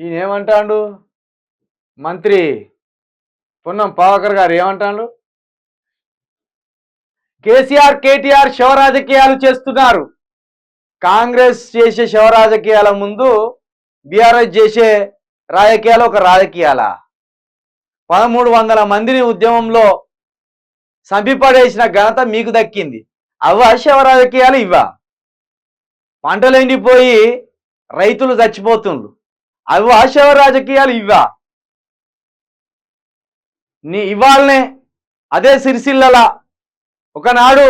ఈయన ఏమంటాడు మంత్రి పొన్నం పావకర్ గారు ఏమంటాడు? కేసీఆర్ కేటీఆర్ శవ రాజకీయాలు చేస్తున్నారు. కాంగ్రెస్ చేసే శవ రాజకీయాల ముందు బీఆర్ఎస్ చేసే రాజకీయాలు ఒక రాజకీయాల? పదమూడు వందల మందిని ఉద్యమంలో సంపిపడేసిన ఘనత మీకు దక్కింది. అవ్వ శవ రాజకీయాలు ఇవ్వ? పంటలు ఎండిపోయి రైతులు చచ్చిపోతుండ్రు. అవి ఆశవ రాజకీయాలు ఇవ్వా? నీ ఇవాళనే అదే సిరిసిల్లలా ఒకనాడు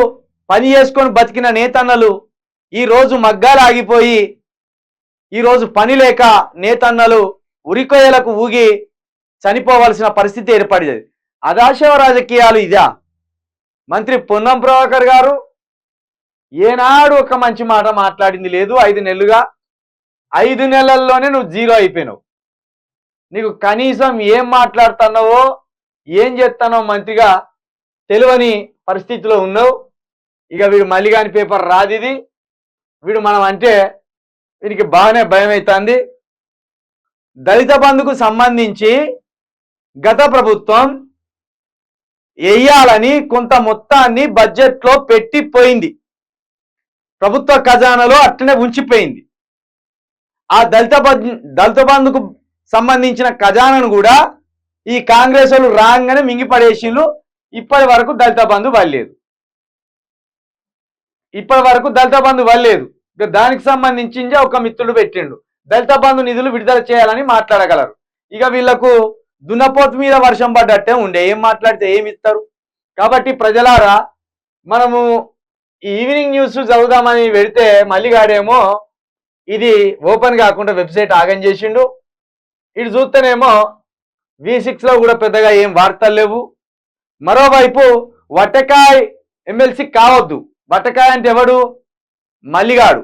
పని చేసుకొని బతికిన నేతన్నలు ఈరోజు మగ్గాలు ఆగిపోయి ఈరోజు పని లేక నేతన్నలు ఉరికొయ్యలకు ఊగి చనిపోవలసిన పరిస్థితి ఏర్పడేది. అదాశవ రాజకీయాలు ఇదా? మంత్రి పొన్నం ప్రభాకర్ గారు ఏనాడు ఒక మంచి మాట మాట్లాడింది లేదు. ఐదు నెలలుగా ఐదు నెలల్లోనే నువ్వు జీరో అయిపోయినావు. నీకు కనీసం ఏం మాట్లాడుతున్నావో ఏం చేస్తానో మంత్రిగా తెలియని పరిస్థితిలో ఉన్నావు. ఇక వీడు మళ్ళీ కాని పేపర్ రాదు ఇది. వీడు మనం అంటే వీడికి బాగానే భయం అవుతుంది. దళిత బంధుకు సంబంధించి గత ప్రభుత్వం వేయాలని కొంత మొత్తాన్ని బడ్జెట్లో పెట్టిపోయింది. ప్రభుత్వ ఖజానాలో అట్లనే ఉంచిపోయింది. ఆ దళిత దళిత బంధుకు సంబంధించిన ఖజానాను కూడా ఈ కాంగ్రెస్ వాళ్ళు రాగానే మింగిపడేసిళ్ళు ఇప్పటి వరకు దళిత బంధు వల్లేదు ఇప్పటి వరకు దళిత బంధు వల్లేదు ఇక దానికి సంబంధించి ఒక మిత్రుడు పెట్టిండు. దళిత బంధు నిధులు విడుదల చేయాలని మాట్లాడగలరు. ఇక వీళ్ళకు దున్నపోతు మీద వర్షం పడ్డట్టే ఉండే. ఏం మాట్లాడితే ఏమి ఇస్తారు? కాబట్టి ప్రజలారా మనము ఈ ఈవినింగ్ న్యూస్ చదువుదామని మళ్ళీ మల్లిగాడేమో ఇది ఓపెన్ కాకుండా వెబ్సైట్ ఆగం చేసిండు. ఇటు చూస్తేనేమో వి లో కూడా పెద్దగా ఏం వార్తలు లేవు. మరోవైపు వట్టకాయ్ ఎమ్మెల్సీ కావద్దు. వట్టకాయ్ అంటే ఎవడు? మల్లిగాడు.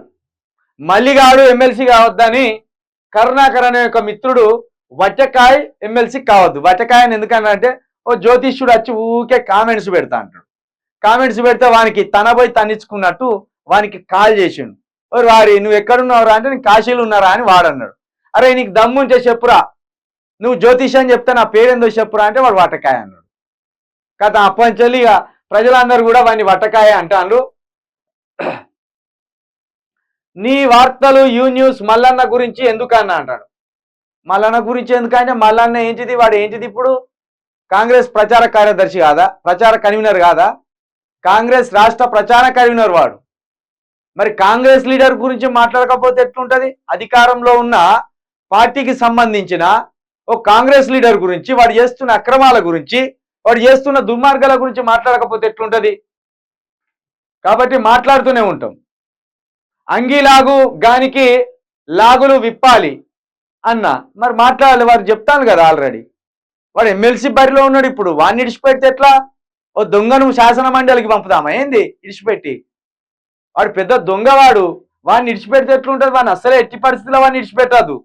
మల్లిగాడు ఎమ్మెల్సీ కావద్దని కరుణాకర్ అనే ఒక మిత్రుడు వట్టకాయ్ ఎమ్మెల్సీ కావద్దు. వట్టకాయ అని ఎందుకన్నారంటే ఓ జ్యోతిష్యుడు వచ్చి ఊకే కామెంట్స్ పెడతా అంటాడు కామెంట్స్ పెడితే వానికి తన పోయి తనిచ్చుకున్నట్టు వానికి కాల్ చేసిండు. ఓరి వారి నువ్వు ఎక్కడున్నావురా? అంటే నేను కాశీలు ఉన్నారా? అని వాడన్నాడు అరే నీకు దమ్ముంటే చెప్పురా. నువ్వు జ్యోతిష్ అని చెప్తే నా పేరేందో చెప్పురా? అంటే వాడు వట్టకాయ అన్నాడు. కథ అప్పంచెల్లి ఇక ప్రజలందరూ కూడా వాడిని వటకాయ అంటాను నీ వార్తలు యూ న్యూస్ మల్లన్న గురించి ఎందుకన్నా అంటాడు. మల్లన్న గురించి ఎందుకంటే మల్లన్న ఏంటిది? వాడు ఏంటిది ఇప్పుడు? కాంగ్రెస్ ప్రచార కార్యదర్శి కాదా? ప్రచార కన్వీనర్ కాదా? కాంగ్రెస్ రాష్ట్ర ప్రచార కన్వీనర్ వాడు. మరి కాంగ్రెస్ లీడర్ గురించి మాట్లాడకపోతే ఎట్లుంటది? అధికారంలో ఉన్న పార్టీకి సంబంధించిన ఓ కాంగ్రెస్ లీడర్ గురించి వాడు చేస్తున్న అక్రమాల గురించి వాడు చేస్తున్న దుర్మార్గాల గురించి మాట్లాడకపోతే ఎట్లుంటది? కాబట్టి మాట్లాడుతూనే ఉంటాం. అంగీలాగు గానికి లాగులు విప్పాలి అన్న. మరి మాట్లాడాలి వారు చెప్తాను కదా ఆల్రెడీ. వాడు ఎమ్మెల్సీ బరిలో ఉన్నాడు ఇప్పుడు. వాడిని ఇడిచిపెడితే ఎట్లా? ఓ దొంగను శాసన మండలికి పంపుదామా? ఏంది? ఇడిచిపెట్టి. వాడు పెద్ద దొంగవాడు. వాడిని ఇడిచిపెడితే ఎట్లుంటుంది? వాడిని అసలే ఎట్టి పరిస్థితుల్లో వాడిని ఇడిచిపెట్టద్దు